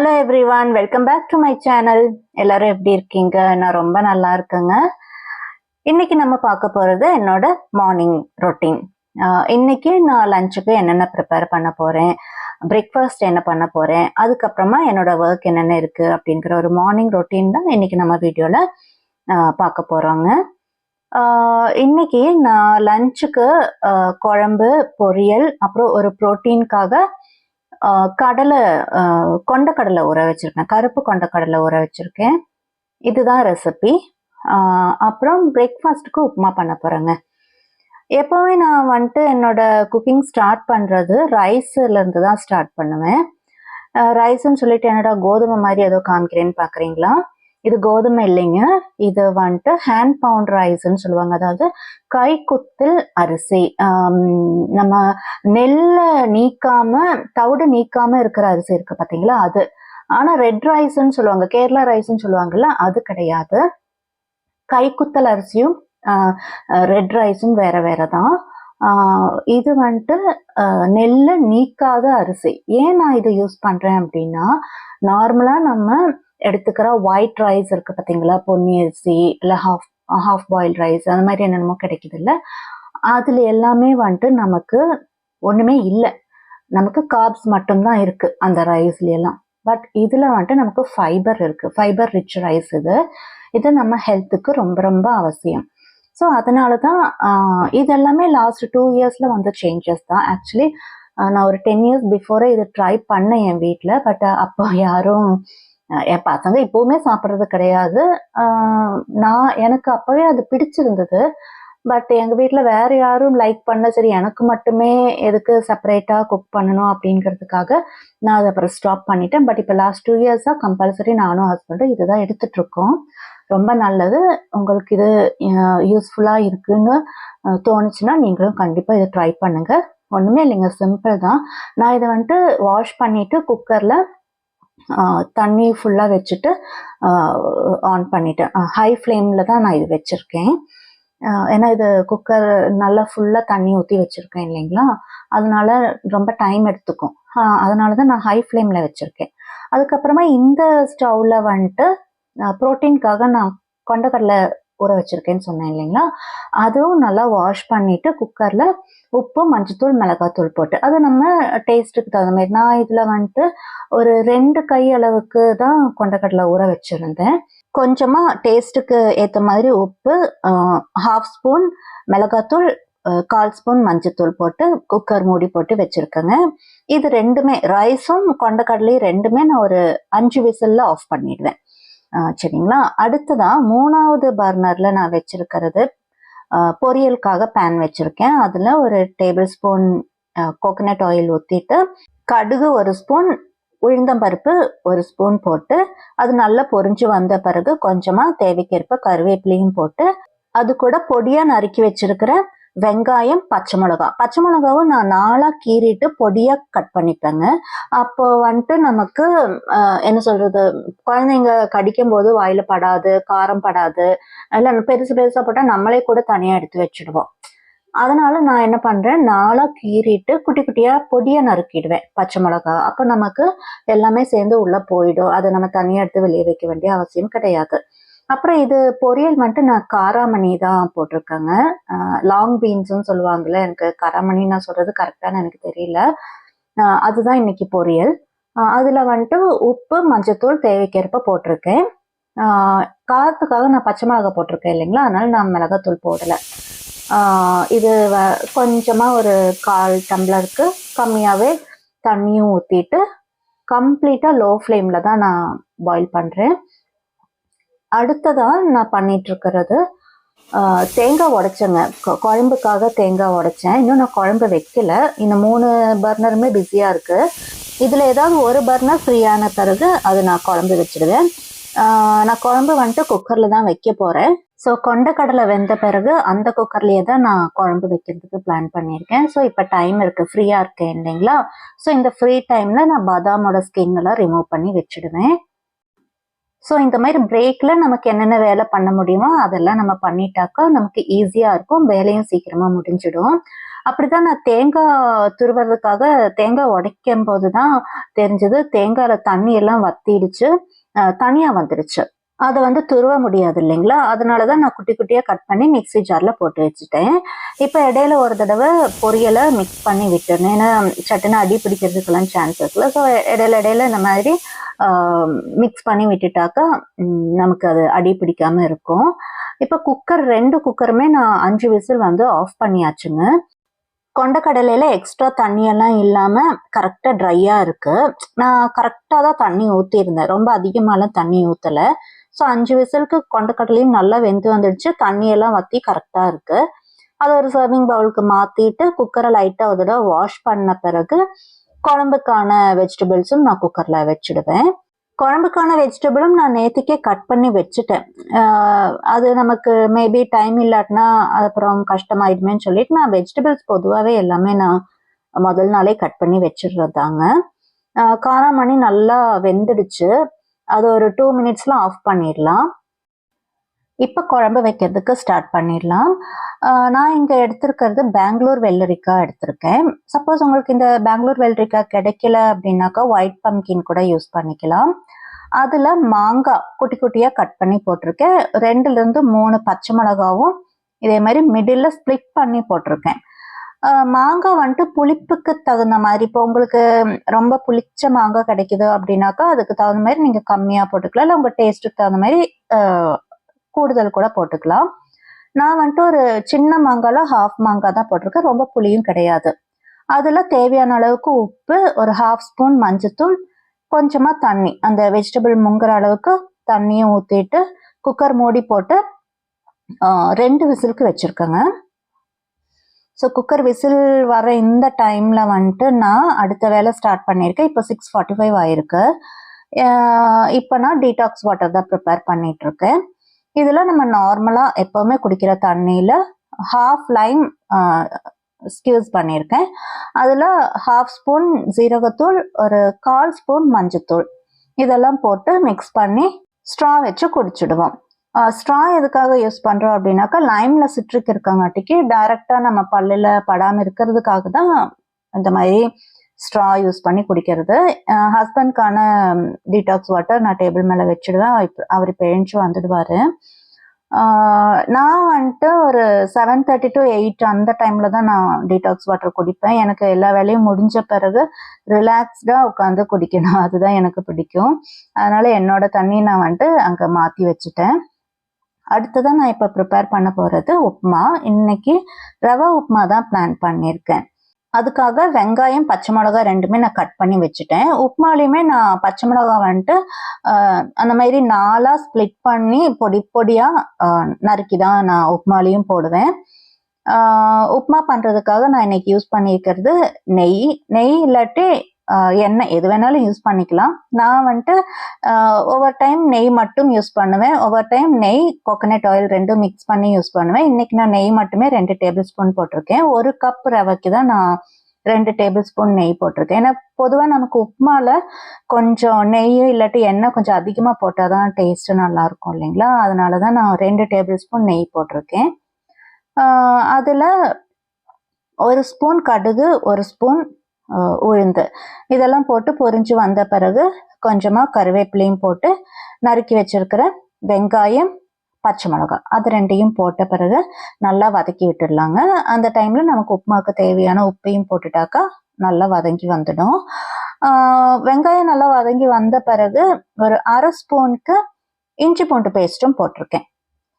Hello everyone welcome back to my channel எல்லாரும் எப்படி இருக்கீங்க? நான் ரொம்ப நல்லா இருக்கேங்க. இன்னைக்கு நம்ம பார்க்க போகிறது என்னோட மார்னிங் ரொட்டீன் இன்னைக்கு நான் லஞ்சுக்கு என்னென்ன ப்ரிப்பேர் பண்ண போகிறேன் பிரேக்ஃபாஸ்ட் என்ன பண்ண போகிறேன் அதுக்கப்புறமா என்னோட ஒர்க் என்னென்ன இருக்குது அப்படிங்கிற ஒரு மார்னிங் ரொட்டீன் தான் இன்னைக்கு நம்ம வீடியோவில் பார்க்க போகிறோங்க இன்னைக்கு நான் லஞ்சுக்கு குழம்பு பொரியல் அப்புறம் ஒரு ப்ரோட்டீனுக்காக கடலை கொண்டக்கடலை ஊற வச்சிருக்கேன். கருப்பு கொண்டக்கடலை ஊற வச்சுருக்கேன். இதுதான் ரெசிபி அப்புறம் பிரேக்ஃபாஸ்ட்டுக்கு உப்புமா பண்ண போகிறேங்க எப்போவுமே நான் வந்துட்டு என்னோட குக்கிங் ஸ்டார்ட் பண்ணுறது ரைஸ்லேருந்து தான் ஸ்டார்ட் பண்ணுவேன். ரைஸ்ன்னு சொல்லிட்டு என்னடா கோதுமை மாதிரி ஏதோ காமிக்கிறேன்னு பார்க்குறீங்களா இது கோதுமை இல்லைங்க. இது வந்துட்டு ஹேண்ட் பவுண்ட் ரைஸ்ன்னு சொல்லுவாங்க. அதாவது கைக்குத்தில் அரிசி. நம்ம நெல்லை நீக்காம தவிடு நீக்காம இருக்கிற அரிசி இருக்கு பார்த்தீங்களா அது. ஆனா ரெட் ரைஸ்ன்னு சொல்லுவாங்க. கேரளா ரைஸ்ன்னு சொல்லுவாங்கல்ல அது கிடையாது. கைக்குத்தல் அரிசியும் ரெட் ரைஸும் வேற வேற தான். இது வந்துட்டு நெல்லை நீக்காத அரிசி. ஏன் நான் இதை யூஸ் பண்றேன் அப்படின்னா நார்மலா நம்ம எடுத்துக்கிற ஒயிட் ரைஸ் இருக்கு பார்த்தீங்களா? பொன்னி அரிசி இல்லை ஹாஃப் ஹாஃப் பாயில் ரைஸ் அந்த மாதிரி என்னென்னமோ கிடைக்குது இல்லை? அதில் எல்லாமே வந்துட்டு நமக்கு ஒன்றுமே இல்லை. நமக்கு கார்ப்ஸ் மட்டும்தான் இருக்குது அந்த ரைஸ்ல பட் இதில் வந்துட்டு நமக்கு ஃபைபர் இருக்குது ஃபைபர் ரிச் ரைஸ் இது. இது நம்ம ஹெல்த்துக்கு ரொம்ப ரொம்ப அவசியம். ஸோ அதனால தான் இதெல்லாமே இது எல்லாமே லாஸ்ட் டூ இயர்ஸில் வந்த சேஞ்சஸ் தான். ஆக்சுவலி நான் ஒரு டென் இயர்ஸ் பிஃபோரே இது ட்ரை பண்ணேன் என் வீட்டில் பட் அப்போ யாரும் என் பசங்க இப்போவுமே சாப்பிட்றது கிடையாது. நான் எனக்கு அப்போவே அது பிடிச்சிருந்தது. பட் எங்கள் வீட்டில் வேறு யாரும் லைக் பண்ண சரி எனக்கு மட்டுமே எதுக்கு செப்பரேட்டாக குக் பண்ணணும் அப்படிங்கிறதுக்காக நான் அதை அப்புறம் ஸ்டாப் பண்ணிட்டேன். பட் இப்போ லாஸ்ட் டூ இயர்ஸாக கம்பல்சரி நானும் ஹஸ்பண்டும் இதுதான் தான் இருக்கோம் ரொம்ப நல்லது. உங்களுக்கு இது யூஸ்ஃபுல்லாக இருக்குன்னு தோணுச்சுன்னா நீங்களும் கண்டிப்பாக இதை ட்ரை பண்ணுங்கள் ஒன்றுமே இல்லைங்க சிம்பிள் தான். நான் இதை வந்துட்டு வாஷ் பண்ணிவிட்டு குக்கரில் தண்ணி ஃபுல்லாக வச்சுட்டு ஆன் பண்ணிட்டேன். ஹை ஃப்ளேமில் தான் நான் இது வச்சுருக்கேன். ஏன்னா இது குக்கர் நல்லா ஃபுல்லாக தண்ணி ஊற்றி வச்சுருக்கேன் இல்லைங்களா? அதனால ரொம்ப டைம் எடுத்துக்கும். அதனால தான் நான் ஹை ஃப்ளேமில் வச்சுருக்கேன். அதுக்கப்புறமா இந்த ஸ்டவ்வில் வந்துட்டு ப்ரோட்டீனுக்காக நான் கொண்டக்கடலை ஊற வச்சிருக்கேன்னு சொன்னேன் இல்லைங்களா? அதுவும் நல்லா வாஷ் பண்ணிட்டு குக்கரில் உப்பு மஞ்சத்தூள் மிளகாத்தூள் போட்டு. அது நம்ம டேஸ்ட்டுக்கு தகுந்த மாதிரி. நான் இதில் வந்துட்டு ஒரு ரெண்டு கை அளவுக்கு தான் கொண்டக்கடலை ஊற வச்சுருந்தேன். கொஞ்சமாக டேஸ்ட்டுக்கு ஏற்ற மாதிரி உப்பு ஹாஃப் ஸ்பூன் மிளகாத்தூள் கால் ஸ்பூன் மஞ்சத்தூள் போட்டு குக்கர் மூடி போட்டு வச்சுருக்கேங்க. இது ரெண்டுமே ரைஸும் கொண்டக்கடலையும் ரெண்டுமே நான் ஒரு அஞ்சு விசில்ல ஆஃப் பண்ணிடுவேன். சரிங்களா? அடுத்ததா மூணாவது பர்னரில் நான் வச்சிருக்கிறது பொரியலுக்காக பேன் வச்சுருக்கேன். அதில் ஒரு டேபிள் ஸ்பூன் கோகனட் ஆயில் ஊற்றிட்டு கடுகு ஒரு ஸ்பூன் உளுந்தம்பருப்பு ஒரு ஸ்பூன் போட்டு அது நல்லா பொரிஞ்சு வந்த பிறகு கொஞ்சமாக தேவைக்கேற்ப கருவேப்பிலையும் போட்டு அது கூட பொடியாக நறுக்கி வச்சிருக்கிற வெங்காயம் பச்சை மிளகா. பச்சை மிளகாவும் நான் நாளாக கீறிட்டு பொடியாக கட் பண்ணிப்பேங்க. அப்போ வந்துட்டு நமக்கு என்ன சொல்கிறது குழந்தைங்க கடிக்கும் போது வாயில் படாது காரம் படாது இல்லை பெருசு பெருசாக போட்டால் நம்மளே கூட தனியாக எடுத்து வச்சிடுவோம். அதனால நான் என்ன பண்றேன் நாளாக கீறிட்டு குட்டி குட்டியா பொடியை நறுக்கிடுவேன் பச்சை மிளகா. அப்போ நமக்கு எல்லாமே சேர்ந்து உள்ள போயிடும். அதை நம்ம தனியாக எடுத்து வெளியே வைக்க வேண்டிய அவசியம் கிடையாது. அப்புறம் இது பொரியல் மட்டும் நான் காராமணி தான் போட்டிருக்கேங்க. லாங் பீன்ஸ்னு சொல்லுவாங்கல்ல எனக்கு காராமணி நான் சொல்றது கரெக்டானு எனக்கு தெரியல. அதுதான் இன்னைக்கு பொரியல். அதில் வந்துட்டு உப்பு மஞ்சத்தூள் தேவைக்கேற்ப போட்டிருக்கேன். காரத்துக்காக நான் பச்சை மிளகாய் போட்டிருக்கேன் இல்லைங்களா? அதனால நான் மிளகாத்தூள் போடலை. இது வ- கொஞ்சமாக ஒரு கால் டம்ளருக்கு கம்மியாகவே தண்ணியும் ஊற்றிட்டு கம்ப்ளீட்டாக லோ ஃப்ளேமில் தான் நான் பாயில் பண்ணுறேன் அடுத்ததாக நான் பண்ணிட்டு இருக்கிறது தேங்காய் உடைச்சேங்க. குழம்புக்காக தேங்காய் உடைச்சேன். இன்னும் நான் குழம்பு வைக்கல. இந்த மூணு பர்னருமே பிஸியாக இருக்கு. இதில் ஏதாவது ஒரு பர்னர் ஃப்ரீயான பிறகு அது நான் குழம்பு வச்சிடுவேன். நான் குழம்பு வந்துட்டு குக்கரில் தான் வைக்க போகிறேன் ஸோ கொண்டக்கடலை வெந்த பிறகு அந்த குக்கர்லேயே தான் நான் குழம்பு வைக்கிறதுக்கு பிளான் பண்ணியிருக்கேன். ஸோ இப்போ டைம் இருக்குது ஃப்ரீயாக இருக்கேன் இல்லைங்களா? ஸோ இந்த ஃப்ரீ டைமில் நான் பாதாமோட ஸ்கின் எல்லாம் ரிமூவ் பண்ணி வச்சிடுவேன். ஸோ இந்த மாதிரி பிரேக்ல நமக்கு என்னென்ன வேலை பண்ண முடியுமோ அதெல்லாம் நம்ம பண்ணிட்டாக்கா நமக்கு ஈஸியா இருக்கும். வேலையும் சீக்கிரமா முடிஞ்சிடும். அப்படிதான் நான் தேங்காய் துருவதுக்காக தேங்காய் உடைக்கும் போது தான் தெரிஞ்சது. தேங்காயில தண்ணி எல்லாம் வத்திடுச்சு. தனியாக தனியா வந்துருச்சு. அதை வந்து துருவ முடியாது இல்லைங்களா அதனால தான் நான் குட்டி குட்டியாக கட் பண்ணி மிக்ஸி ஜாரில் போட்டு வச்சுட்டேன். இப்போ இடையில ஒரு தடவை பொரியலை மிக்ஸ் பண்ணி விட்டுருந்தேன் ஏன்னா சட்டுன்னு அடி பிடிக்கிறதுக்கெல்லாம் சான்ஸ் இருக்குல்ல. ஸோ இடையில இடையில இந்த மாதிரி மிக்ஸ் பண்ணி விட்டுட்டாக்கா நமக்கு அது அடி பிடிக்காம இருக்கும். இப்போ குக்கர் ரெண்டு குக்கருமே நான் அஞ்சு விசில் வந்து ஆஃப் பண்ணியாச்சுங்க. கொண்டக்கடலையில் எக்ஸ்ட்ரா தண்ணியெல்லாம் இல்லாமல் கரெக்டாக ட்ரையாக இருக்குது நான் கரெக்டாக தான் தண்ணி ஊற்றிருந்தேன் ரொம்ப அதிகமாகலாம் தண்ணி ஊற்றலை ஸோ அஞ்சு விசிலுக்கு கொண்டக்கடலையும் நல்லா வெந்து வந்துடுச்சு. தண்ணியெல்லாம் வற்றி கரெக்டாக இருக்குது அதை ஒரு சர்விங் பவுலுக்கு மாற்றிட்டு குக்கரை லைட்டாக ஒரு தடவை வாஷ் பண்ண பிறகு குழம்புக்கான வெஜிடபிள்ஸும் நான் குக்கரில் வச்சுடுவேன். குழம்புக்கான வெஜிடபிளும் நான் நேற்றுக்கே கட் பண்ணி வச்சுட்டேன். அது நமக்கு மேபி டைம் இல்லாட்டினா அது அப்புறம் கஷ்டமாயிடுமேன்னு சொல்லிட்டு நான் வெஜிடபிள்ஸ் பொதுவாகவே எல்லாமே நான் முதல் நாளே கட் பண்ணி வச்சிடுறதாங்க. காராமணி நல்லா வெந்துடுச்சு. அது ஒரு டூ மினிட்ஸ்லாம் ஆஃப் பண்ணிடலாம் இப்போ குழம்பு வைக்கிறதுக்கு ஸ்டார்ட் பண்ணிடலாம் நான் இங்கே எடுத்திருக்கிறது பெங்களூர் வெள்ளரிக்காய் எடுத்திருக்கேன். சப்போஸ் உங்களுக்கு இந்த பெங்களூர் வெள்ளரிக்காய் கிடைக்கல அப்படின்னாக்கா ஒயிட் பம்கின் கூட யூஸ் பண்ணிக்கலாம். அதில் மாங்காய் குட்டி குட்டியாக கட் பண்ணி போட்டிருக்கேன். ரெண்டுலேருந்து மூணு பச்சை மிளகாவும் இதே மாதிரி மிடில் ஸ்ப்ளிட் பண்ணி போட்டிருக்கேன். மாங்காய் வந்துட்டு புளிப்புக்கு தகுந்த மாதிரி இப்போ உங்களுக்கு ரொம்ப புளிச்ச மாங்காய் கிடைக்குது அப்படின்னாக்கா அதுக்கு தகுந்த மாதிரி நீங்கள் கம்மியாக போட்டுக்கலாம். இல்லை உங்கள் டேஸ்ட்டுக்கு தகுந்த மாதிரி கூடுதல் கூட போட்டுக்கலாம். நான் வந்துட்டு ஒரு சின்ன மாங்காயில் ஹாஃப் மாங்காய் தான் போட்டிருக்கேன். ரொம்ப புளியும் கிடையாது. அதில் தேவையான அளவுக்கு உப்பு ஒரு ஹாஃப் ஸ்பூன் மஞ்சத்தூள் கொஞ்சமாக தண்ணி. அந்த வெஜிடபிள் முங்குற அளவுக்கு தண்ணியும் ஊற்றிட்டு குக்கர் மூடி போட்டு ரெண்டு விசிலுக்கு வச்சுருக்கேங்க. ஸோ குக்கர் விசில் வர இந்த டைமில் வந்துட்டு நான் அடுத்த வேலை ஸ்டார்ட் பண்ணியிருக்கேன். இப்போ சிக்ஸ் ஃபார்ட்டி ஃபைவ் ஆயிருக்கு இப்போ நான் டீடாக்ஸ் வாட்டர் தான் ப்ரிப்பேர் பண்ணிகிட்ருக்கேன் இதில் நம்ம நார்மலாக எப்போவுமே குடிக்கிற தண்ணியில் ஹாஃப் லைம் ஸ்கியூஸ் பண்ணியிருக்கேன். அதில் ஹாஃப் ஸ்பூன் ஜீரகத்தூள் ஒரு கால் ஸ்பூன் மஞ்சத்தூள். இதெல்லாம் போட்டு மிக்ஸ் பண்ணி ஸ்ட்ரா வச்சு குடிச்சிடுவோம். ஸ்ட்ரா எதுக்காக யூஸ் பண்ணுறோம் அப்படின்னாக்கா லைமில் சிட்ரிக் இருக்கங்காட்டிக்கு டைரெக்டாக நம்ம பல்லில் படாமல் இருக்கிறதுக்காக தான் இந்த மாதிரி ஸ்ட்ரா யூஸ் பண்ணி குடிக்கிறது. ஹஸ்பண்ட்கான டீடாக்ஸ் வாட்டர் நான் டேபிள் மேலே வச்சுடுவேன். அவர் இப்போ எழுந்து வந்துடுவார். நான் வந்துட்டு ஒரு செவன் தேர்ட்டி டு எயிட் அந்த டைமில் தான் நான் டீடாக்ஸ் வாட்டர் குடிப்பேன். எனக்கு எல்லா வேலையும் முடிஞ்ச பிறகு ரிலாக்ஸ்டாக உட்காந்து குடிக்கணும். அதுதான் எனக்கு பிடிக்கும். அதனால் என்னோட தண்ணி நான் வந்துட்டு அங்கே மாற்றி வச்சுட்டேன். அடுத்ததான் நான் இப்போ ப்ரிப்பேர் பண்ண போகிறது உப்புமா இன்னைக்கு ரவா உப்புமா தான் பிளான் பண்ணியிருக்கேன். அதுக்காக வெங்காயம் பச்சை மிளகாய் ரெண்டுமே நான் கட் பண்ணி வச்சுட்டேன். உப்புமாலையுமே நான் பச்சை மிளகாய் வந்துட்டு அந்த மாதிரி நாலாக ஸ்ப்ளிட் பண்ணி பொடி பொடியாக நறுக்கி தான் நான் உப்புமாலையும் போடுவேன். உப்புமா பண்ணுறதுக்காக நான் இன்னைக்கு யூஸ் பண்ணியிருக்கிறது நெய். நெய் இல்லாட்டி எண்ணெய் எது வேணாலும் யூஸ் பண்ணிக்கலாம். நான் வந்துட்டு ஒவ்வொரு டைம் நெய் மட்டும் யூஸ் பண்ணுவேன். ஒவ்வொரு டைம் நெய் கோகனட் ஆயில் ரெண்டும் மிக்ஸ் பண்ணி யூஸ் பண்ணுவேன். இன்னைக்கு நான் நெய் மட்டுமே ரெண்டு டேபிள் ஸ்பூன் போட்டிருக்கேன். ஒரு கப் ரவைக்கு தான் நான் ரெண்டு டேபிள் ஸ்பூன் நெய் போட்டிருக்கேன். ஏன்னா பொதுவாக நமக்கு உப்புமால கொஞ்சம் நெய் இல்லாட்டி எண்ணெய் கொஞ்சம் அதிகமாக போட்டால் தான் டேஸ்ட்டு நல்லா இருக்கும் இல்லைங்களா? அதனால தான் நான் ரெண்டு டேபிள் ஸ்பூன் நெய் போட்டிருக்கேன். அதில் ஒரு ஸ்பூன் கடுகு ஒரு ஸ்பூன் உளுந்து. இதெல்லாம் போட்டு பொறிஞ்சு வந்த பிறகு கொஞ்சமாக கருவேப்பிலையும் போட்டு நறுக்கி வச்சிருக்கிற வெங்காயம் பச்சை மிளகாய் அது ரெண்டையும் போட்ட பிறகு நல்லா வதக்கி விட்டுடலாங்க. அந்த டைமில் நமக்கு உப்புமாவுக்கு தேவையான உப்பையும் போட்டுட்டாக்கா நல்லா வதங்கி வந்துடும். வெங்காயம் நல்லா வதங்கி வந்த பிறகு ஒரு அரை ஸ்பூனுக்கு இஞ்சி பூண்டு பேஸ்ட்டும் போட்டிருக்கேன்.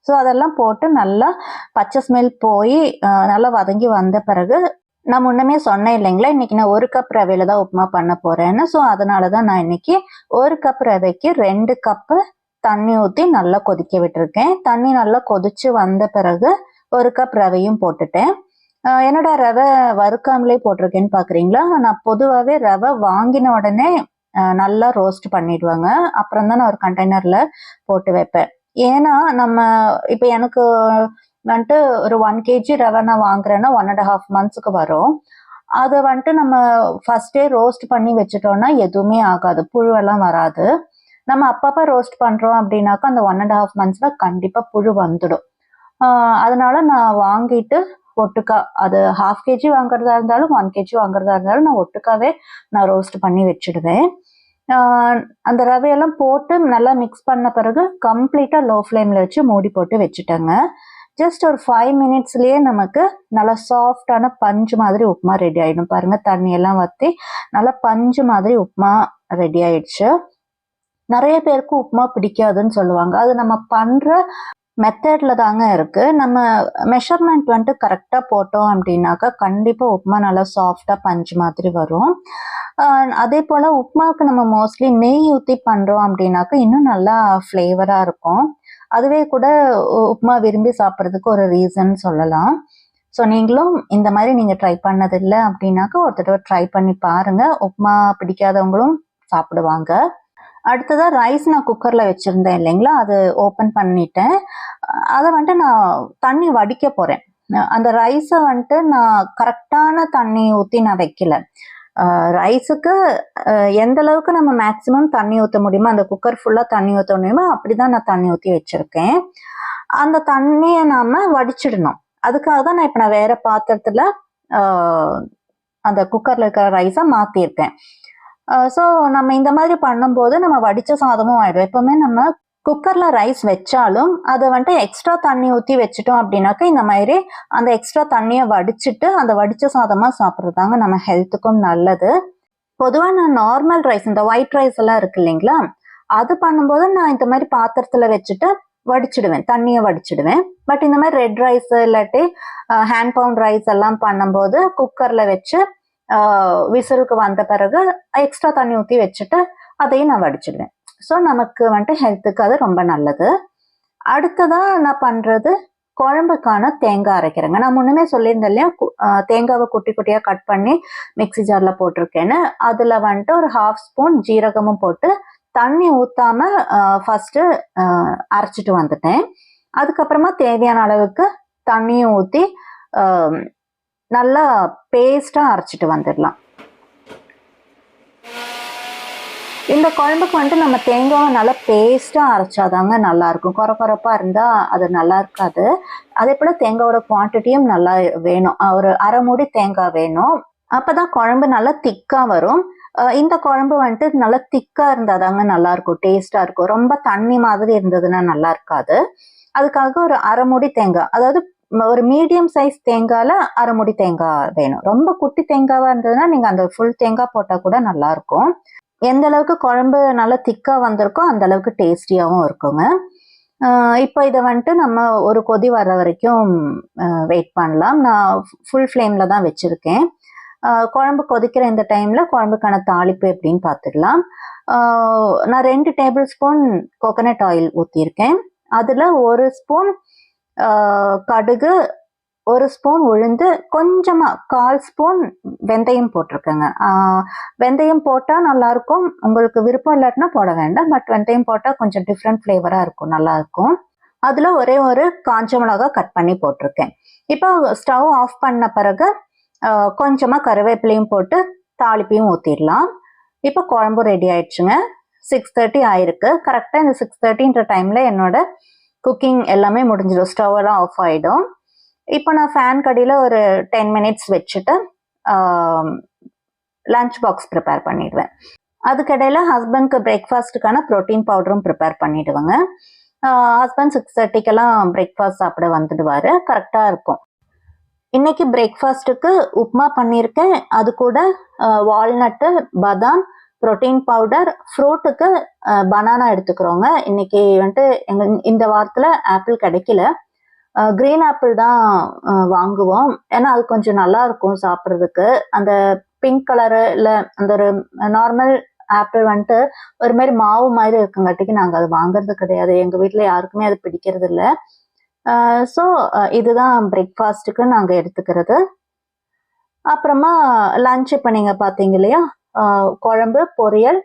ஸோ அதெல்லாம் போட்டு நல்லா பச்சை ஸ்மெல் போய் நல்லா வதங்கி வந்த பிறகு நான் முன்னமே சொன்னேன் இல்லைங்களா? இன்னைக்கு நான் ஒரு கப் ரவையில தான் உப்புமா பண்ண போறேன்னு. ஸோ அதனால தான் நான் இன்னைக்கு ஒரு கப் ரவைக்கு ரெண்டு கப்பு தண்ணி ஊற்றி நல்லா கொதிக்க விட்டுருக்கேன். தண்ணி நல்லா கொதிச்சு வந்த பிறகு ஒரு கப் ரவையும் போட்டுட்டேன். என்னோட என்னடா ரவை வறுக்காமலே போட்டிருக்கேன்னு பார்க்குறீங்களா நான் பொதுவாகவே ரவை வாங்கின உடனே நல்லா ரோஸ்ட் பண்ணிடுவாங்க. அப்புறம் தான் நான் ஒரு கண்டெய்னரில் போட்டு வைப்பேன். ஏன்னா நம்ம இப்போ எனக்கு வந்துட்டு ஒரு ஒன் கேஜி ரவை நான் வாங்குறேன்னா ஒன் அண்ட் ஹாஃப் மந்த்ஸுக்கு வரும். அதை வந்துட்டு நம்ம ஃபர்ஸ்டே ரோஸ்ட் பண்ணி வச்சுட்டோம்னா எதுவுமே ஆகாது. புழுவெல்லாம் வராது. நம்ம அப்பப்போ ரோஸ்ட் பண்ணுறோம் அப்படின்னாக்கா அந்த ஒன் அண்ட் ஹாஃப் மந்த்ஸில் கண்டிப்பாக புழு வந்துடும். அதனால நான் வாங்கிட்டு ஒட்டுக்கா அது ஹாஃப் கேஜி வாங்குறதா இருந்தாலும் ஒன் கேஜி வாங்குறதா இருந்தாலும் நான் ஒட்டுக்காவே நான் ரோஸ்ட் பண்ணி வச்சுடுவேன். அந்த ரவையெல்லாம் போட்டு நல்லா மிக்ஸ் பண்ண பிறகு கம்ப்ளீட்டாக லோ ஃப்ளேமில் வச்சு மூடி போட்டு வச்சுட்டேங்க. ஜஸ்ட் ஒரு ஃபைவ் மினிட்ஸ்லேயே நமக்கு நல்லா சாஃப்டான பஞ்சு மாதிரி உப்புமா ரெடி ஆகிடும் பாருங்க தண்ணி எல்லாம் வற்றி நல்லா பஞ்சு மாதிரி உப்புமா ரெடி ஆயிடுச்சு. நிறைய பேருக்கு உப்புமா பிடிக்காதுன்னு சொல்லுவாங்க. அது நம்ம பண்ற மெத்தட்ல தாங்க இருக்கு. நம்ம மெஷர்மெண்ட் வந்துட்டு கரெக்டாக போட்டோம் அப்படின்னாக்கா கண்டிப்பாக உப்புமா நல்லா சாஃப்டாக பஞ்சு மாதிரி வரும். அதே போல் உப்புமாவுக்கு நம்ம மோஸ்ட்லி நெய் ஊற்றி பண்ணுறோம் அப்படின்னாக்கா இன்னும் நல்லா ஃப்ளேவராக இருக்கும். அதுவே கூட உப்புமா விரும்பி சாப்பிட்றதுக்கு ஒரு ரீசன் சொல்லலாம். ஸோ நீங்களும் இந்த மாதிரி நீங்கள் ட்ரை பண்ணதில்லை அப்படின்னாக்கா ஒரு தடவை ட்ரை பண்ணி பாருங்க. உப்புமா பிடிக்காதவங்களும் சாப்பிடுவாங்க. அடுத்ததாக ரைஸ் நான் குக்கரில் வச்சுருந்தேன் இல்லைங்களா? அது ஓப்பன் பண்ணிட்டேன். அதை வந்துட்டு நான் தண்ணி வடிக்க போகிறேன் அந்த ரைஸை வந்துட்டு நான் கரெக்டான தண்ணி ஊற்றி நான் வைக்கல. ரைஸுக்கு எந்த அளவுக்கு நம்ம மேக்ஸிமம் தண்ணி ஊற்ற முடியுமோ அந்த குக்கர் ஃபுல்லாக தண்ணி ஊற்ற முடியுமோ அப்படிதான் நான் தண்ணி ஊற்றி வச்சுருக்கேன். அந்த தண்ணியை நாம் வடிச்சிடணும். அதுக்காக தான் நான் இப்போ நான் வேறு பாத்திரத்தில் அந்த குக்கரில் இருக்கிற ரைஸை மாற்றிருக்கேன் ஸோ நம்ம இந்த மாதிரி பண்ணும்போது நம்ம வடித்த சாதமும் ஆகிடும் எப்போவுமே நம்ம குக்கரில் ரைஸ் வச்சாலும் அதை வந்துட்டு எக்ஸ்ட்ரா தண்ணி ஊற்றி வச்சுட்டோம் அப்படின்னாக்கா இந்த மாதிரி அந்த எக்ஸ்ட்ரா தண்ணியை வடிச்சிட்டு அந்த வடித்த சாதமாக சாப்பிட்றதாங்க நம்ம ஹெல்த்துக்கும் நல்லது. பொதுவாக நான் நார்மல் ரைஸ் இந்த ஒயிட் ரைஸ் எல்லாம் இருக்கு இல்லைங்களா? அது பண்ணும்போது நான் இந்த மாதிரி பாத்திரத்தில் வச்சுட்டு வடிச்சிடுவேன் தண்ணியை வடிச்சிடுவேன். பட் இந்த மாதிரி ரெட் ரைஸ் இல்லாட்டி ஹேண்ட் பவுண்ட் ரைஸ் எல்லாம் பண்ணும்போது குக்கரில் வச்சு விசிலுக்கு வந்த பிறகு எக்ஸ்ட்ரா தண்ணி ஊற்றி வச்சுட்டு அதையும் நான் வடிச்சிடுவேன். ஸோ நமக்கு வந்துட்டு ஹெல்த்துக்கு அது ரொம்ப நல்லது. அடுத்ததாக நான் பண்ணுறது குழம்புக்கான தேங்காய் அரைக்கிறேங்க. நான் முன்னமே சொல்லியிருந்தேன் இல்லையா? கு- தேங்காவை குட்டி குட்டியாக கட் பண்ணி மிக்ஸி ஜாரில் போட்டிருக்கேன்னு. அதில் வந்துட்டு ஒரு ஹாஃப் ஸ்பூன் ஜீரகமும் போட்டு தண்ணி ஊற்றாம ஃபஸ்ட்டு அரைச்சிட்டு வந்துட்டேன். அதுக்கப்புறமா தேவையான அளவுக்கு தண்ணியும் ஊற்றி நல்லா பேஸ்ட்டாக அரைச்சிட்டு வந்துடலாம். இந்த குழம்புக்கு வந்துட்டு நம்ம தேங்காவை நல்லா பேஸ்டா அரைச்சாதாங்க நல்லா இருக்கும் குறை குறைப்பா இருந்தால் அது நல்லா இருக்காது. அதே போல் தேங்காவோட குவான்டிட்டியும் நல்லா வேணும். ஒரு அரை மூடி தேங்காய் வேணும். அப்போ தான் குழம்பு நல்லா திக்காக வரும். இந்த குழம்பு வந்துட்டு நல்லா திக்காக இருந்தாதாங்க நல்லா இருக்கும் டேஸ்ட்டாக இருக்கும். ரொம்ப தண்ணி மாதிரி இருந்ததுன்னா நல்லா இருக்காது. அதுக்காக ஒரு அரை மூடி தேங்காய். அதாவது ஒரு மீடியம் சைஸ் தேங்காயில் அரை மூடி தேங்காய் வேணும். ரொம்ப குட்டி தேங்காவாக இருந்ததுன்னா நீங்கள் அந்த ஃபுல் தேங்காய் போட்டால் கூட நல்லாயிருக்கும். எந்த அளவுக்கு குழம்பு நல்லா திக்காக வந்திருக்கோ அந்த அளவுக்கு டேஸ்டியாகவும் இருக்குங்க. இப்போ இதை வந்துட்டு நம்ம ஒரு கொதி வர வரைக்கும் வெயிட் பண்ணலாம். நான் ஃபுல் ஃப்ளேமில் தான் வச்சுருக்கேன். குழம்பு கொதிக்கிற இந்த டைமில் குழம்புக்கான தாளிப்பு எப்படின்னு பார்த்துடலாம். நான் ரெண்டு டேபிள் ஸ்பூன் கோகனட் ஆயில் ஊற்றியிருக்கேன் அதில் ஒரு ஸ்பூன் கடுகு ஒரு ஸ்பூன் உளுந்து கொஞ்சமாக கால் ஸ்பூன் வெந்தயம் போட்டிருக்கேங்க. வெந்தயம் போட்டால் நல்லாயிருக்கும் உங்களுக்கு விருப்பம் இல்லாட்டினா போட வேண்டாம். பட் வெந்தயம் போட்டால் கொஞ்சம் டிஃப்ரெண்ட் ஃப்ளேவராக இருக்கும் நல்லாயிருக்கும் அதில் ஒரே ஒரு காஞ்ச மிளகா கட் பண்ணி போட்டிருக்கேன். இப்போ ஸ்டவ் ஆஃப் பண்ண பிறகு கொஞ்சமாக கருவேப்பிலையும் போட்டு தாளிப்பையும் ஊற்றிடலாம் இப்போ குழம்பு ரெடி ஆயிடுச்சுங்க. சிக்ஸ் தேர்ட்டி ஆயிருக்கு. கரெக்டாக இந்த சிக்ஸ் தேர்ட்டின்ற டைமில் என்னோட குக்கிங் எல்லாமே முடிஞ்சிடும். ஸ்டவ் எல்லாம் ஆஃப் ஆகிடும் இப்போ நான் ஃபேன் கடியில் ஒரு டென் மினிட்ஸ் வச்சுட்டு லஞ்ச் பாக்ஸ் ப்ரிப்பேர் பண்ணிடுவேன். அதுக்கிடையில் ஹஸ்பண்ட்க்கு பிரேக்ஃபாஸ்ட்டுக்கான ப்ரோட்டீன் பவுடரும் ப்ரிப்பேர் பண்ணிடுவேங்க. ஹஸ்பண்ட் சிக்ஸ் தேர்ட்டிக்கெல்லாம் பிரேக்ஃபாஸ்ட் சாப்பிட வந்துடுவார். கரெக்டாக இருக்கும். இன்னைக்கு பிரேக்ஃபாஸ்ட்டுக்கு உப்புமா பண்ணியிருக்கேன் அது கூட வால்நட்டு பாதாம் ப்ரோட்டீன் பவுடர் ஃப்ரூட்டுக்கு பனானா எடுத்துக்கிறோங்க. இன்னைக்கு வந்துட்டு எங்க இந்த வாரத்தில் ஆப்பிள் கிடைக்கல. கிரீன் ஆப்பிள் தான் வாங்குவோம். ஏன்னா அது கொஞ்சம் நல்லா இருக்கும் சாப்பிட்றதுக்கு. அந்த பிங்க் கலரு இல்லை அந்த ஒரு நார்மல் ஆப்பிள் வந்துட்டு ஒரு மாதிரி மாவு மாதிரி இருக்கங்காட்டிக்கு நாங்கள் அது வாங்குறது கிடையாது. எங்கள் வீட்டில் யாருக்குமே அது பிடிக்கிறது இல்லை ஸோ இதுதான் பிரேக்ஃபாஸ்ட்டுக்கு நாங்கள் எடுத்துக்கிறது. அப்புறமா லஞ்ச் இப்போ நீங்கள் பார்த்தீங்க இல்லையா? குழம்பு பொரியல்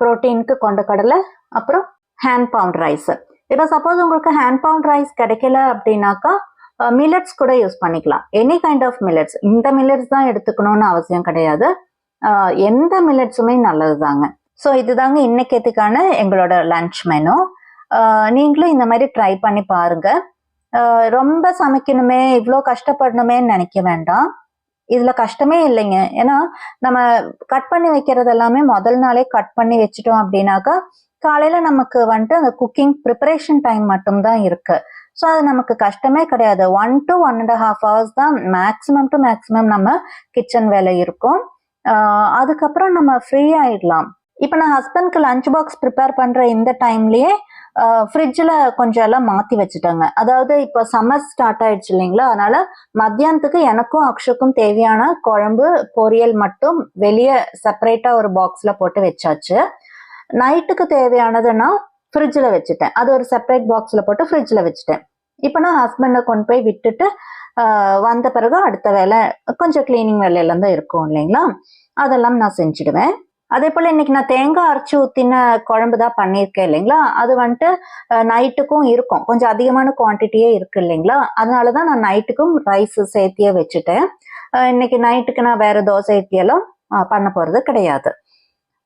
ப்ரோட்டீனுக்கு கொண்ட கடலை அப்புறம் ஹேண்ட் பவுண்ட் ரைஸு இப்போ சப்போஸ் உங்களுக்கு ஹேண்ட் பவுண்ட் ரைஸ் கிடைக்கல அப்படின்னாக்கா மில்லட்ஸ் கூட யூஸ் பண்ணிக்கலாம். எனி கைண்ட் ஆஃப் மில்லட்ஸ் இந்த மில்லட்ஸ் தான் எடுத்துக்கணும்னு அவசியம் கிடையாது. எந்த மில்லட்ஸுமே நல்லது தாங்க ஸோ இதுதாங்க இன்னைக்கத்துக்கான எங்களோட லஞ்ச் மெனு நீங்களும் இந்த மாதிரி ட்ரை பண்ணி பாருங்க. ரொம்ப சமைக்கணுமே இவ்வளோ கஷ்டப்படணுமேன்னு நினைக்க வேண்டாம். இதில் கஷ்டமே இல்லைங்க. ஏன்னா நம்ம கட் பண்ணி வைக்கிறது எல்லாமே முதல் நாளே கட் பண்ணி வச்சுட்டோம் அப்படின்னாக்கா காலையில நமக்கு வந்துட்டு அந்த குக்கிங் ப்ரிப்பரேஷன் டைம் மட்டும்தான் இருக்கு. ஸோ அது நமக்கு கஷ்டமே கிடையாது. One to one and half hours தான் மேக்ஸிமம் டு மேக்ஸிமம் நம்ம கிச்சன் வேலை இருக்கும். அதுக்கப்புறம் நம்ம ஃப்ரீ ஆயிடலாம். இப்போ நான் ஹஸ்பண்ட்க்கு லஞ்ச் பாக்ஸ் ப்ரிப்பேர் பண்ற இந்த டைம்லயே ஃப்ரிட்ஜில் கொஞ்சம் எல்லாம் மாற்றி வச்சுட்டாங்க. அதாவது இப்போ சம்மர் ஸ்டார்ட் ஆயிடுச்சு இல்லைங்களா? அதனால மத்தியானத்துக்கு எனக்கும் அக்ஷுக்கும் தேவையான குழம்பு பொரியல் மட்டும் வெளியே செப்பரேட்டாக ஒரு பாக்ஸில் போட்டு வச்சாச்சு. நைட்டுக்கு தேவையானதுன்னா ஃப்ரிட்ஜில் வச்சுட்டேன். அது ஒரு செப்பரேட் பாக்ஸில் போட்டு ஃப்ரிட்ஜில் வச்சுட்டேன். இப்போ நான் ஹஸ்பண்டை கொண்டு போய் விட்டுட்டு வந்த பிறகு அடுத்த வேலை கொஞ்சம் க்ளீனிங் வேலையெல்லாம் தான் இருக்கும் இல்லைங்களா? அதெல்லாம் நான் செஞ்சுடுவேன். அதே போல் இன்னைக்கு நான் தேங்காய் அரைச்சி ஊற்றின குழம்பு தான் பண்ணியிருக்கேன் இல்லைங்களா? அது வந்துட்டு நைட்டுக்கும் இருக்கும். கொஞ்சம் அதிகமான குவான்டிட்டியே இருக்கு இல்லைங்களா? அதனால தான் நான் நைட்டுக்கும் ரைஸ் சேர்த்தியே வச்சுட்டேன். இன்னைக்கு நைட்டுக்கு நான் வேறு தோசை இட்லியெல்லாம் பண்ண போகிறது கிடையாது.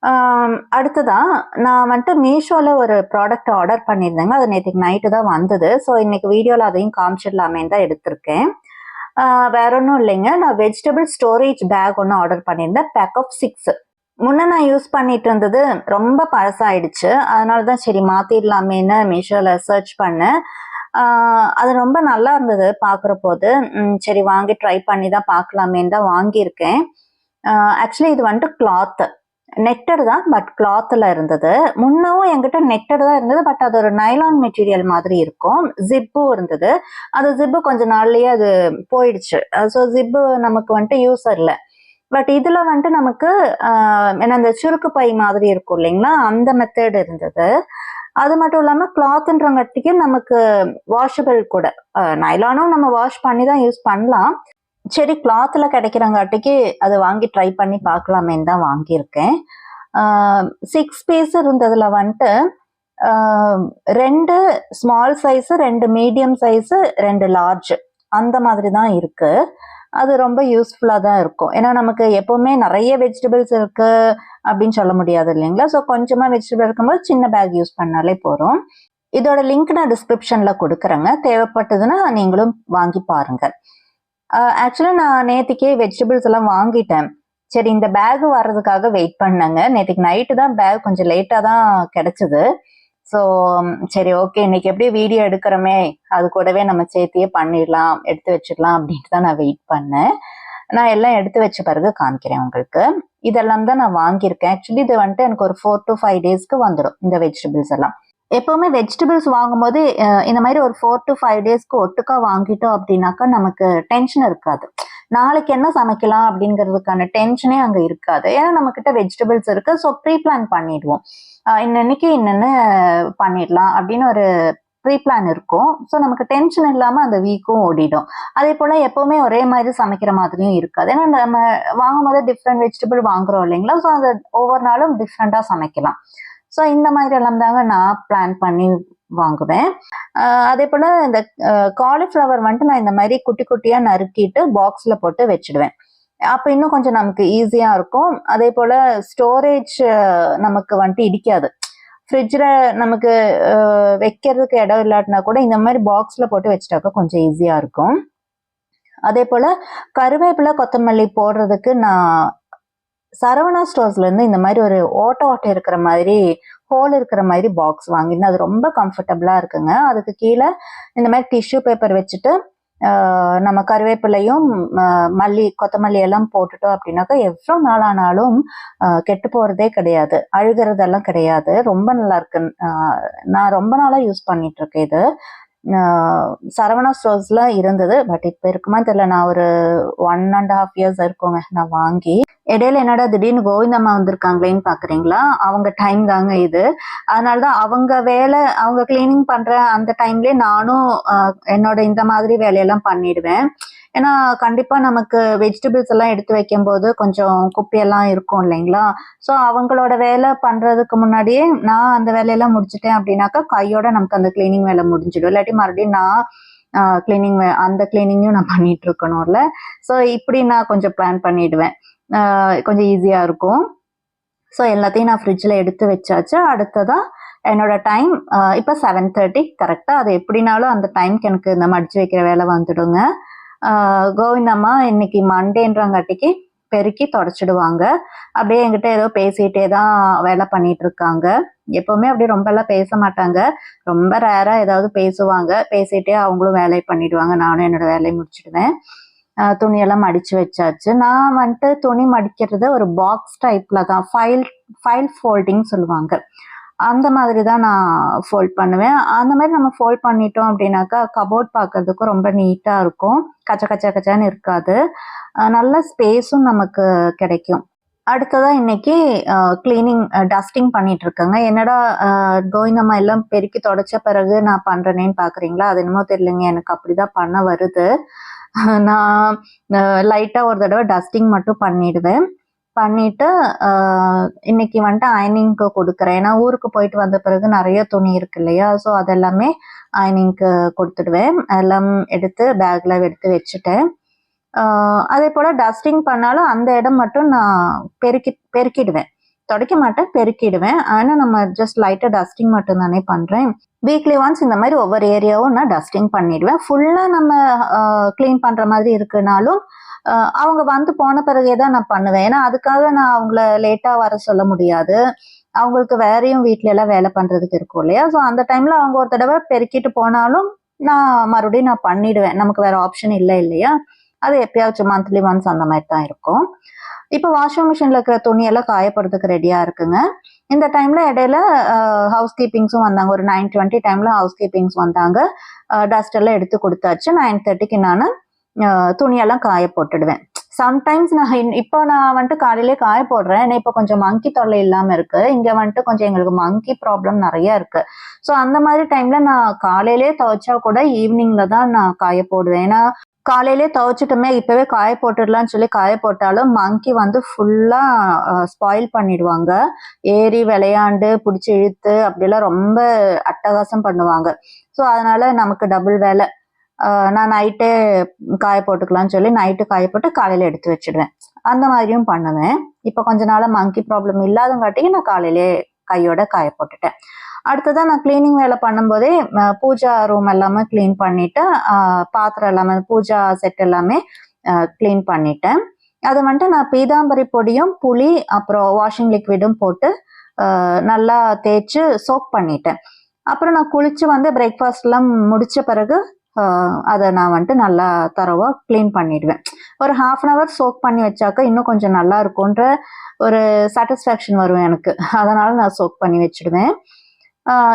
ஆம், அடுத்ததா நான் வந்துட்டு மீஷோவில் ஒரு ப்ராடக்ட் ஆர்டர் பண்ணியிருந்தேங்க. அது நேற்றுக்கு நைட்டு தான் வந்தது. ஸோ இன்றைக்கி வீடியோவில் அதையும் காமிச்சிடலாமே தான் எடுத்திருக்கேன். வேற ஒன்றும் இல்லைங்க. நான் வெஜிடபிள் ஸ்டோரேஜ் பேக் ஒன்று ஆர்டர் பண்ணியிருந்தேன். பேக் ஆஃப் சிக்ஸ் முன்னே நான் யூஸ் பண்ணிட்டு இருந்தது ரொம்ப பழசாயிடுச்சு. அதனால தான் சரி மாற்றிடலாமேன்னு மீஷோவில் சர்ச் பண்ணேன். அது ரொம்ப நல்லா இருந்தது பார்க்குற போது சரி வாங்கி ட்ரை பண்ணி தான் பார்க்கலாமேன்னு தான் வாங்கியிருக்கேன். ஆக்சுவலி இது வந்துட்டு கிளாத்து நெட்டடு தான் பட் கிளாத்தில் இருந்தது. முன்னவும் என்கிட்ட நெட்டடு தான் இருந்தது பட் அது ஒரு நைலான் மெட்டீரியல் மாதிரி இருக்கும். ஜிப்பும் இருந்தது. அது ஜிப்பு கொஞ்ச நாள்லயே அது போயிடுச்சு. ஸோ ஜிப்பு நமக்கு வந்துட்டு யூஸ் இல்லை. பட் இதில் வந்துட்டு நமக்கு என்ன அந்த சுருக்கு பை மாதிரி இருக்கும் இல்லைங்களா? அந்த மெத்தட் இருந்தது. அது மட்டும் இல்லாமல் கிளாத்ன்றங்காட்டிக்கு நமக்கு வாஷபிள் கூட. நைலானும் நம்ம வாஷ் பண்ணி தான் யூஸ் பண்ணலாம். சரி கிளாத்ல கிடைக்கிறங்காட்டிக்கு அதை வாங்கி ட்ரை பண்ணி பார்க்கலாமேன்னு தான் வாங்கியிருக்கேன். சிக்ஸ் பீஸ் இருந்ததுல வந்துட்டு ரெண்டு ஸ்மால் சைஸு ரெண்டு மீடியம் சைஸு ரெண்டு லார்ஜ் அந்த மாதிரி தான் இருக்கு. அது ரொம்ப யூஸ்ஃபுல்லாக தான் இருக்கும். ஏன்னா நமக்கு எப்போவுமே நிறைய வெஜிடபிள்ஸ் இருக்கு அப்படின்னு சொல்ல முடியாது இல்லைங்களா? ஸோ கொஞ்சமாக வெஜிடபிள் இருக்கும்போது சின்ன பேக் யூஸ் பண்ணாலே போதும். இதோட லிங்க் நான் டிஸ்கிரிப்ஷனில் கொடுக்குறேங்க. தேவைப்பட்டதுன்னா நீங்களும் வாங்கி பாருங்கள் ஆக்சுவலாக நான் நேற்றுக்கே வெஜிடபிள்ஸ் எல்லாம் வாங்கிட்டேன். சரி இந்த பேக் வர்றதுக்காக வெயிட் பண்ணேங்க. நேற்றுக்கு நைட்டு தான் பேக் கொஞ்சம் லேட்டாக தான் கிடைச்சது. ஸோ சரி ஓகே இன்னைக்கு எப்படியும் வீடியோ எடுக்கிறோமே? அது கூடவே நம்ம சேர்த்தியே பண்ணிடலாம் எடுத்து வச்சிடலாம் அப்படின்ட்டு தான் நான் வெயிட் பண்ணேன். நான் எல்லாம் எடுத்து வச்ச பிறகு காமிக்கிறேன் உங்களுக்கு. இதெல்லாம் தான் நான் வாங்கியிருக்கேன். ஆக்சுவலி இது வந்துட்டு எனக்கு ஒரு ஃபோர் டு ஃபைவ் டேஸ்க்கு வந்துடும் இந்த வெஜிடபிள்ஸ் எல்லாம். எப்பவுமே வெஜிடபிள்ஸ் வாங்கும்போது இந்த மாதிரி ஒரு ஃபோர் டு ஃபைவ் டேஸ்க்கு ஒட்டுக்கா வாங்கிட்டோம் அப்படின்னாக்கா நமக்கு டென்ஷன் இருக்காது. நாளைக்கு என்ன சமைக்கலாம் அப்படிங்கிறதுக்கான டென்ஷனே அங்கே இருக்காது. ஏன்னா நம்ம கிட்ட வெஜிடபிள்ஸ் இருக்கு. ஸோ ப்ரீ பிளான் பண்ணிடுவோம் இன்னன்னைக்கு என்னென்ன பண்ணிடலாம் அப்படின்னு ஒரு ப்ரீ பிளான் இருக்கும். ஸோ நமக்கு டென்ஷன் இல்லாமல் அந்த வீக்கும் ஓடிடும். அதே போல் எப்போவுமே ஒரே மாதிரி சமைக்கிற மாதிரியும் இருக்காது. ஏன்னா நம்ம வாங்கும்போது டிஃப்ரெண்ட் வெஜிடபிள் வாங்குறோம் இல்லைங்களா? ஸோ அதை ஒவ்வொரு நாளும் டிஃப்ரெண்ட்டாக சமைக்கலாம். ஸோ இந்த மாதிரி எல்லாம் தாங்க நான் பிளான் பண்ணி வாங்குவேன். அதே போல் இந்த காலிஃப்ளவர் வந்துட்டு நான் இந்த மாதிரி குட்டி குட்டியாக நறுக்கிட்டு பாக்ஸில் போட்டு வச்சிடுவேன். அப்போ இன்னும் கொஞ்சம் நமக்கு ஈஸியாக இருக்கும். அதே போல் ஸ்டோரேஜ் நமக்கு வந்துட்டு இடிக்காது. ஃப்ரிட்ஜில் நமக்கு வைக்கிறதுக்கு இடம் இல்லாட்டினா கூட இந்த மாதிரி பாக்ஸில் போட்டு வச்சிட்டாக்க கொஞ்சம் ஈஸியாக இருக்கும். அதே போல் கருவேப்பிலை கொத்தமல்லி போடுறதுக்கு நான் சரவணா ஸ்டோர்ஸ்ல இருந்து இந்த மாதிரி ஒரு ஓட்ட ஓட்டை இருக்கிற மாதிரி ஹோல் இருக்கிற மாதிரி பாக்ஸ் வாங்கியிருந்தேன். அது ரொம்ப கம்ஃபர்டபுளா இருக்குங்க. அதுக்கு கீழே இந்த மாதிரி டிஷ்யூ பேப்பர் வச்சுட்டு நம்ம கருவேப்பிலையும் மல்லி கொத்தமல்லி எல்லாம் போட்டுட்டோம் அப்படின்னாக்கா எவ்வளோ நாள் ஆனாலும் கெட்டு போகிறதே கிடையாது. அழுகிறதெல்லாம் கிடையாது. ரொம்ப நல்லா இருக்கு. நான் ரொம்ப நாளாக யூஸ் பண்ணிட்டு இருக்கேன் இது. சரவணா ஸ்டோர்ஸ்ல இருந்தது பட் இப்போ இருக்குமா தெரியல. நான் ஒரு ஒன் அண்ட் ஹாஃப் இயர்ஸ் இருக்குங்க நான் வாங்கி. இடையில என்னடா திடீர்னு கோவிந்தம்மா வந்திருக்காங்களேன்னு பாக்குறீங்களா? அவங்க டைம் தாங்க இது. அதனாலதான் அவங்க வேலை அவங்க கிளீனிங் பண்ற அந்த டைம்லயே நானும் என்னோட இந்த மாதிரி வேலையெல்லாம் பண்ணிடுவேன். ஏன்னா கண்டிப்பா நமக்கு வெஜிடபிள்ஸ் எல்லாம் எடுத்து வைக்கும் போது கொஞ்சம் குப்பையெல்லாம் இருக்கும் இல்லைங்களா? ஸோ அவங்களோட வேலை பண்றதுக்கு முன்னாடியே நான் அந்த வேலையெல்லாம் முடிச்சிட்டேன் அப்படின்னாக்கா கையோட நமக்கு அந்த கிளீனிங் வேலை முடிஞ்சிடும். இல்லாட்டி மறுபடியும் நான் கிளீனிங் அந்த கிளீனிங்கும் நான் பண்ணிட்டு இருக்கணும்ல. ஸோ இப்படி நான் கொஞ்சம் பிளான் பண்ணிடுவேன். கொஞ்சம் ஈஸியா இருக்கும். ஸோ எல்லாத்தையும் நான் ஃப்ரிட்ஜில் எடுத்து வச்சாச்சு. அடுத்ததாக என்னோட டைம் இப்போ செவன் தேர்ட்டி கரெக்டாக அது எப்படினாலும் அந்த டைம்க்கு எனக்கு இந்த மடிச்சு வைக்கிற வேலை வந்துடுங்க. கோவிந்தம்மா இன்னைக்கு மண்டேன்றங்காட்டிக்கு பெருக்கி தொடச்சிடுவாங்க. அப்படியே என்கிட்ட ஏதோ பேசிகிட்டே தான் வேலை பண்ணிட்டு இருக்காங்க. எப்பவுமே அப்படியே ரொம்பலாம் பேச மாட்டாங்க. ரொம்ப ரேராக ஏதாவது பேசுவாங்க. பேசிட்டே அவங்களும் வேலையை பண்ணிடுவாங்க. நானும் என்னோட வேலையை முடிச்சிடுவேன். துணியெல்லாம் மடித்து வச்சாச்சு. நான் வந்துட்டு துணி மடிக்கிறது ஒரு பாக்ஸ் டைப்பில் தான். ஃபைல் ஃபைல் ஃபோல்டிங் சொல்லுவாங்க. அந்த மாதிரி தான் நான் ஃபோல்ட் பண்ணுவேன். அந்த மாதிரி நம்ம ஃபோல்ட் பண்ணிட்டோம் அப்படின்னாக்கா கபோர்ட் பார்க்கறதுக்கும் ரொம்ப நீட்டாக இருக்கும். கச்ச கச்ச கச்சான்னு இருக்காது. நல்ல ஸ்பேஸும் நமக்கு கிடைக்கும். அடுத்ததாக இன்னைக்கு க்ளீனிங் டஸ்டிங் பண்ணிட்டு இருக்கேங்க என்னடா கோவிந்தம்மா எல்லாம் பெருக்கி தொடச்ச பிறகு நான் பண்ணுறேனேன்னு பார்க்குறீங்களா அது என்னமோ தெரியலங்க. எனக்கு அப்படிதான் பண்ண வருது. நான் லைட்டாக ஒரு தடவை டஸ்டிங் மட்டும் பண்ணிடுவேன். பண்ணிட்டு இன்னைக்கு வந்துட்டு அயனிங்க்கு கொடுக்குறேன். ஏன்னா ஊருக்கு போயிட்டு வந்த பிறகு நிறைய துணி இருக்கு இல்லையா? ஸோ அதெல்லாமே அயனிங்க்கு கொடுத்துடுவேன். எல்லாம் எடுத்து பேக்ல எடுத்து வச்சுட்டேன். அதே போல டஸ்டிங் பண்ணாலும் அந்த இடம் மட்டும் நான் பெருக்கி பெருக்கிடுவேன். துடைக்க மாட்டேன் பெருக்கிடுவேன். ஆனால் நம்ம ஜஸ்ட் லைட்டாக டஸ்டிங் மட்டும் தானே பண்ணுறேன் வீக்லி ஒன்ஸ் இந்த மாதிரி ஒவ்வொரு ஏரியாவும் நான் டஸ்டிங் பண்ணிடுவேன். ஃபுல்லாக நம்ம க்ளீன் பண்ணுற மாதிரி இருக்குனாலும் அவங்க வந்து போன பிறகே தான் நான் பண்ணுவேன். ஏன்னா அதுக்காக நான் அவங்கள லேட்டாக வர சொல்ல முடியாது. அவங்களுக்கு வேறையும் வீட்ல எல்லாம் வேலை பண்றதுக்கு இருக்கும் இல்லையா? ஸோ அந்த டைம்ல அவங்க ஒரு தடவை பெருக்கிட்டு போனாலும் நான் மறுபடியும் நான் பண்ணிடுவேன். நமக்கு வேற ஆப்ஷன் இல்லை இல்லையா? அது எப்பயாச்சும் மந்த்லி ஒன்ஸ் அந்த மாதிரி தான் இருக்கும். இப்போ வாஷிங் மிஷினில் இருக்கிற துணியெல்லாம் காயப்படுறதுக்கு ரெடியாக இருக்குங்க. இந்த டைமில் இடையில ஹவுஸ் கீப்பிங்ஸும் வந்தாங்க. ஒரு நைன் டுவெண்ட்டி டைமில் ஹவுஸ் கீப்பிங்ஸ் வந்தாங்க. டஸ்ட் எல்லாம் எடுத்து கொடுத்தாச்சு. நைன் தேர்ட்டிக்கு நான் துணியெல்லாம் காய போட்டுடுவேன் சம்டைம்ஸ் நான் இன்- இப்போ நான் வந்துட்டு காலையிலே காய போடுறேன் ஏன்னா இப்போ கொஞ்சம் மங்கி தொல்லை இல்லாமல் இருக்கு. இங்கே வந்துட்டு கொஞ்சம் எங்களுக்கு மங்கி ப்ராப்ளம் நிறைய இருக்கு. ஸோ அந்த மாதிரி டைம்ல நான் காலையிலே துவைச்சா கூட ஈவினிங்ல தான் நான் காய போடுவேன் ஏன்னா காலையிலே துவைச்சிட்டுமே இப்பவே காய போட்டுடலாம்னு சொல்லி காய போட்டாலும் மங்கி வந்து ஃபுல்லா ஸ்பாயில் பண்ணிடுவாங்க. ஏறி விளையாண்டு பிடிச்சி இழுத்து அப்படிலாம் ரொம்ப அட்டகாசம் பண்ணுவாங்க. ஸோ அதனால நமக்கு டபுள் வேலை. நான் நைட்டே காய போட்டுக்கலாம்னு சொல்லி நைட்டு காய போட்டு காலையில எடுத்து வச்சிடுவேன். அந்த மாதிரியும் பண்ணுவேன். இப்போ கொஞ்ச நாளாக மங்கி ப்ராப்ளம் இல்லாதங்காட்டியும் நான் காலையிலே கையோட காய போட்டுட்டேன். அடுத்ததான் நான் க்ளீனிங் வேலை பண்ணும்போதே பூஜா ரூம் எல்லாமே க்ளீன் பண்ணிட்டு பாத்திரம் எல்லாமே பூஜா செட் எல்லாமே க்ளீன் பண்ணிட்டேன். அது வந்துட்டு நான் பீதாம்பரி பொடியும் புளி அப்புறம் வாஷிங் லிக்விடும் போட்டு நல்லா தேய்ச்சி சோக் பண்ணிட்டேன். அப்புறம் நான் குளிச்சு வந்து பிரேக்ஃபாஸ்ட்லாம் முடிச்ச பிறகு அதை நான் வந்துட்டு நல்லா தரவா க்ளீன் பண்ணிடுவேன். ஒரு ஹாஃப் அன் ஹவர் சோக் பண்ணி வச்சாக்க இன்னும் கொஞ்சம் நல்லா இருக்கும்ன்ற ஒரு சாட்டிஸ்ஃபேக்ஷன் வரும் எனக்கு. அதனால நான் சோக் பண்ணி வச்சிடுவேன்.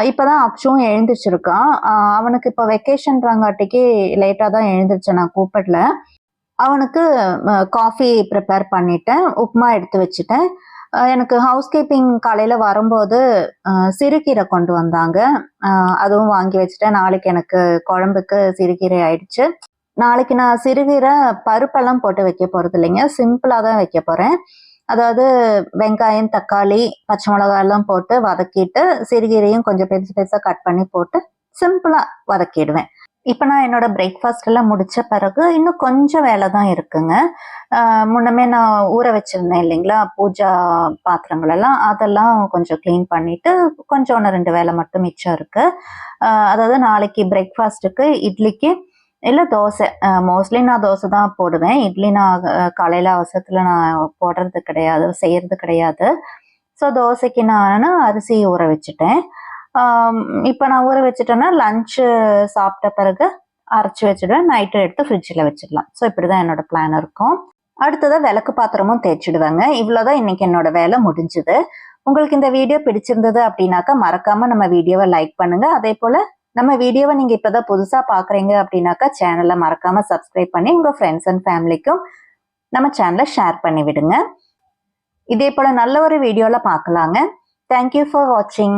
இப்பதான் அக்ஷும் எழுந்திரிச்சிருக்கான். அவனுக்கு இப்போ வெக்கேஷன்றாங்காட்டிக்கு லேட்டாக தான் எழுந்திரிச்சேன் நான் கூப்பிடல. அவனுக்கு காஃபி ப்ரிப்பேர் பண்ணிட்டேன். உப்புமா எடுத்து வச்சுட்டேன். எனக்கு ஹவுஸ் கீப்பிங் காலையில் வரும்போது சிறுகீரை கொண்டு வந்தாங்க. அதுவும் வாங்கி வச்சுட்டேன். நாளைக்கு எனக்கு குழம்புக்கு சிறுகீரை ஆயிடுச்சு. நாளைக்கு நான் சிறுகீரை பருப்பெல்லாம் போட்டு வைக்க போறது இல்லைங்க. சிம்பிளாக தான் வைக்க போறேன். அதாவது வெங்காயம் தக்காளி பச்சை மிளகாய் எல்லாம் போட்டு வதக்கிட்டு சிறுகீரையும் கொஞ்சம் பெருசு பெருசாக கட் பண்ணி போட்டு சிம்பிளாக வதக்கிடுவேன். இப்போ நான் என்னோட பிரேக்ஃபாஸ்ட் எல்லாம் முடிச்ச பிறகு இன்னும் கொஞ்சம் வேலை தான் இருக்குங்க. முன்னமே நான் ஊற வச்சிருந்தேன் இல்லைங்களா பூஜா பாத்திரங்கள் எல்லாம். அதெல்லாம் கொஞ்சம் க்ளீன் பண்ணிட்டு கொஞ்சம் ஒன்று ரெண்டு வேலை மட்டும் மிச்சம் இருக்கு. அதாவது நாளைக்கு பிரேக்ஃபாஸ்ட்டுக்கு இட்லிக்கு இல்லை தோசை. மோஸ்ட்லி நான் தோசை தான் போடுவேன். இட்லி நான் காலையில் அவசரத்தில் நான் போடுறது கிடையாது செய்கிறது கிடையாது. ஸோ தோசைக்கு நான் அரிசி ஊற வச்சுட்டேன். இப்போ நான் ஊற வச்சுட்டேன்னா லஞ்சு சாப்பிட்ட பிறகு அரைச்சி வச்சுடுவேன். நைட்டு எடுத்து ஃப்ரிட்ஜில் வச்சிடலாம். ஸோ இப்படி தான் என்னோட பிளான் இருக்கும். அடுத்ததாக விளக்கு பாத்திரமும் தேய்ச்சிடுவேங்க. இவ்வளோதான் இன்னைக்கு என்னோட வேலை முடிஞ்சுது. உங்களுக்கு இந்த வீடியோ பிடிச்சிருந்தது அப்படின்னாக்கா மறக்காம நம்ம வீடியோவை லைக் பண்ணுங்க. அதே போல நம்ம வீடியோவை நீங்க இப்பதான் புதுசா பாக்குறீங்க அப்படின்னாக்கா சேனலை மறக்காம சப்ஸ்கிரைப் பண்ணி உங்க ஃப்ரெண்ட்ஸ் அண்ட் ஃபேமிலிக்கும் நம்ம சேனலை ஷேர் பண்ணி விடுங்க. இதே போல நல்ல ஒரு வீடியோல பார்க்கலாங்க தேங்க்யூ ஃபார் வாட்சிங்